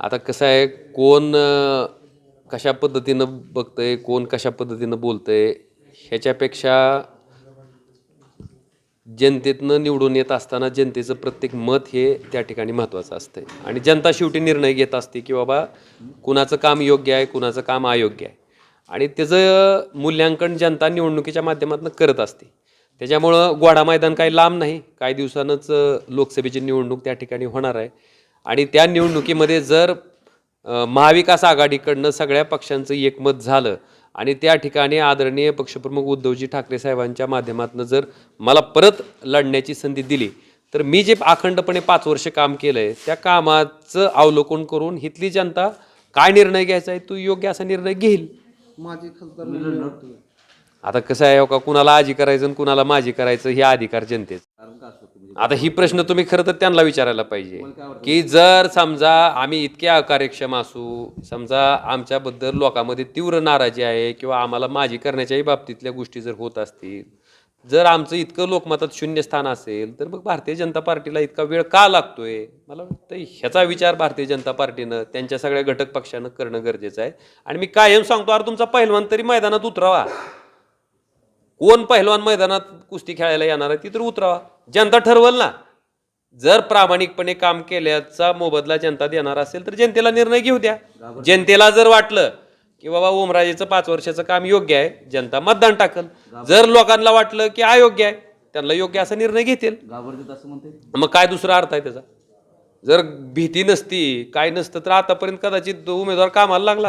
आता कसं आहे कोण कशा पद्धतीनं बघतंय कोण कशा पद्धतीनं बोलतंय ह्याच्यापेक्षा जनतेतनं निवडून येत असताना जनतेचं प्रत्येक मत हे त्या ठिकाणी महत्त्वाचं असतंय. आणि जनता शेवटी निर्णय घेत असते की बाबा कुणाचं काम योग्य आहे कुणाचं काम अयोग्य आहे. आणि त्याचं मूल्यांकन जनता निवडणुकीच्या माध्यमातून करत असते. त्याच्यामुळं गोडा मैदान काही लांब नाही. काही दिवसानंच लोकसभेची निवडणूक त्या ठिकाणी होणार आहे. आणि त्या निवडणुकीमध्ये जर महाविकास आघाडीकडनं सगळ्या पक्षांचं एकमत झालं आणि त्या ठिकाणी आदरणीय पक्षप्रमुख उद्धवजी ठाकरे साहेबांच्या माध्यमातून जर मला परत लढण्याची संधी दिली तर मी जे अखंडपणे पाच वर्ष काम केलं आहे त्या कामाचं अवलोकन करून इथली जनता काय निर्णय घ्यायचा आहे तो योग्य असा निर्णय घेईल माझे खासदार. आता कसं आहे हो का कुणाला आजी करायचं आणि कुणाला माझी करायचं हे अधिकार जनतेचा कारण का असतं म्हणजे आता ही प्रश्न तुम्ही खरं तर त्यांना विचारायला पाहिजे. की जर समजा आम्ही इतके अकार्यक्षम असू समजा आमच्याबद्दल लोकांमध्ये तीव्र नाराजी आहे किंवा आम्हाला माझी करण्याच्याही बाबतीतल्या गोष्टी जर होत असतील जर आमचं इतकं लोकमतात शून्य स्थान असेल तर मग भारतीय जनता पार्टीला इतका वेळ का लागतोय? मला वाटतं ह्याचा विचार भारतीय जनता पार्टीनं त्यांच्या सगळ्या घटक पक्षानं करणं गरजेचं आहे. आणि मी कायम सांगतो अरे तुमचा पहिलवान तरी मैदानात उतरावा. कोण पहिलवान मैदानात कुस्ती खेळायला येणार आहे ती तर उतरावा. जनता ठरवल ना. जर प्रामाणिकपणे काम केल्याचा मोबदला जनता देणार असेल तर जनतेला निर्णय घेऊ द्या. जनतेला जर वाटलं की बाबा ओमराजेचं पाच वर्षाचं काम योग्य आहे जनता मतदान टाकल. जर लोकांना वाटलं की अयोग्य आहे त्यांना योग्य असा निर्णय घेतील. मग काय दुसरा अर्थ आहे त्याचा? जर भीती नसती काय नसतं तर आतापर्यंत कदाचित उमेदवार कामाला लागला असता.